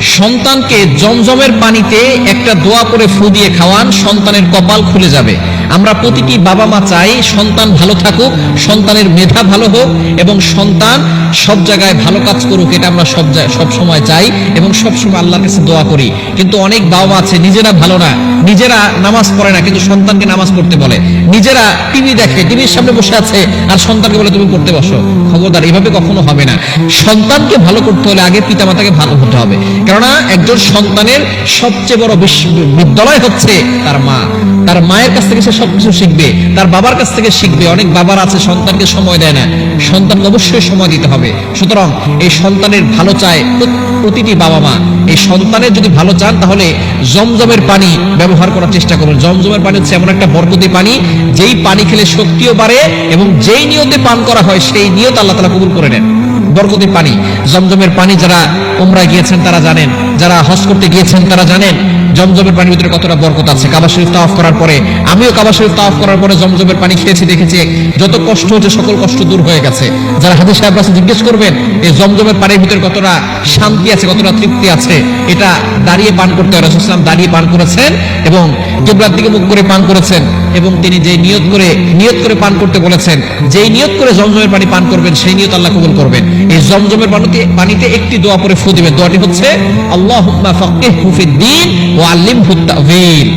সন্তানকে জমজমের পানিতে একটা দোয়া করে ফু দিয়ে খাওয়ান, সন্তানের কপাল খুলে যাবে। আমরা প্রতিটি বাবা মা চাই সন্তান ভালো থাকুক, সন্তানের মেধা ভালো হোক এবং সন্তান সব জায়গায় ভালো কাজ করুক, এটা আমরা সব সব সময় চাই এবং সব সময় আল্লাহর কাছে দোয়া করি। কিন্তু অনেক বাবা মা আছে, নিজেরা ভালো না, নিজেরা নামাজ পড়ে না, কিন্তু সন্তানকে নামাজ পড়তে বলে। নিজেরা টিভি দেখে, টিভির সামনে বসে আছে, আর সন্তানকে বলে, তুমি পড়তে বসো। খবরদার, এভাবে কখনো হবে না। সন্তানকে ভালো করতে হলে আগে পিতামাতাকে ভালো হতে হবে। কেননা একজন সন্তানের সবচেয়ে বড় বিদ্যালয় হচ্ছে তার মা। তার মায়ের কাছ থেকে সে সবকিছু শিখবে, তার বাবার কাছ থেকে শিখবে। অনেক বাবার আছে, সন্তানকে সময় দেয় না। সন্তানকে অবশ্যই সময় দিতে হবে। সুতরাং এই সন্তানের ভালো চায় প্রতিটি বাবা মা। এই সন্তানের যদি ভালো চান, তাহলে জমজমের পানি ব্যবহার করার চেষ্টা করুন। জমজমের পানি হচ্ছে এমন একটা বরকতি পানি, যেই পানি খেলে শক্তিও বাড়ে এবং যেই নিয়তে পান করা হয়, সেই নিয়ত আল্লাহ তালা কবুল করে নেন। বরকতি পানি, জমজমের পানি যারা উমরা গিয়েছেন তারা জানেন, যারা হজ করতে গিয়েছেন তারা জানেন জমজমের পানির ভিতরে কতটা বরকত আছে। কাবা শরীফ তাওয়াফ করার পরে, আমিও কাবা শরীফ তাওয়াফ করার পরে জমজমের পানি খেয়েছি, দেখেছি যত কষ্ট হচ্ছে সকল কষ্ট দূর হয়ে গেছে। যারা হাদিস সাহেব কাছে জিজ্ঞেস করবেন, এই জমজমের পানির ভিতরে কতটা শান্তি আছে, কতটা তৃপ্তি আছে? এটা দাঁড়িয়ে পান করতে হয়। রসুলাম দাঁড়িয়ে পান করেছেন এবং কেবলার দিকে মুখ করে পান করেছেন এবং তিনি যে নিয়ত করে নিয়ত করে পান করতে বলেছেন, যেই নিয়ত করে জমজমের পানি পান করবেন, সেই নিয়ত আল্লাহ কবুল করবেন। এই জমজমের পানিতে পানিতে একটি দোয়া পরে ফু দিবেন। দোয়াটি হচ্ছে আল্লাহ ফাক্কিহহু ফিদ-দীন ওয়া আল্লিমহু তা'ওয়ীল।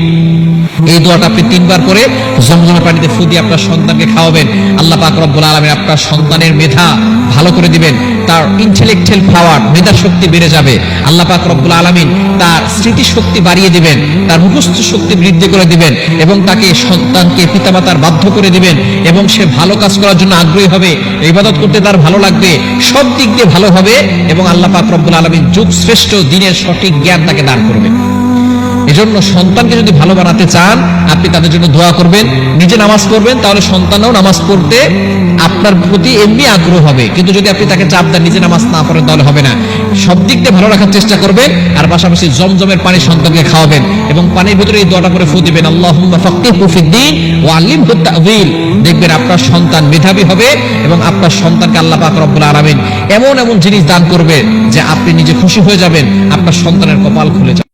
এই দোয়াটা আপনি তিনবার করে জমজমের পানিতে ফু দিয়ে আপনার সন্তানকে খাওয়াবেন। আল্লাহ পাক রব্বুল আলামিন আপনার সন্তানের মেধা ভালো করে দিবেন। তার ইন্টেলেকচুয়াল পাওয়ার মেধা শক্তি বেড়ে যাবে। আল্লাহ পাক রব্বুল আলামিন তার স্মৃতি শক্তি বাড়িয়ে দিবেন, তার মুখস্থ শক্তি বৃদ্ধি করে দিবেন এবং তাকে সন্তানকে পিতামাতার বাধ্য করে দিবেন এবং সে ভালো কাজ করার জন্য আগ্রহী হবে, ইবাদত করতে তার ভালো লাগবে, সব দিক দিয়ে ভালো হবে এবং আল্লাহ পাক রব্বুল আলামিন যুগ শ্রেষ্ঠ দিনের সঠিক জ্ঞান তাকে দান করবেন এজন্য সন্তানকে যদি ভালো বানাতে চান, আপনি তাদের জন্য দোয়া করবেন, নিজে নামাজ পড়বেন, তাহলে সন্তানও নামাজ পড়তে আপনার প্রতি এমনি আগ্রহ হবে। কিন্তু যদি আপনি তাকে চাপ দেন, নিজে নামাজ না পড়েন তাহলে হবে না। সব দিক দিয়ে ভালো রাখার চেষ্টা করবেন, আর পাশাপাশি জমজমের পানি সন্তানকে খাওয়াবেন এবং পানির ভিতরে এই দোয়াটা করে ফু দিবেন, আল্লাহুম্মা ফাক্কিহহু ফিদ-দীন ওয়া দেখবেন আপনার সন্তান মেধাবী হবে এবং আপনার সন্তানকে আল্লাহ পাক রব্বুল আলামিন এমন এমন জিনিস দান করবে যে আপনি নিজে খুশি হয়ে যাবেন, আপনার সন্তানের কপাল খুলে যাবে।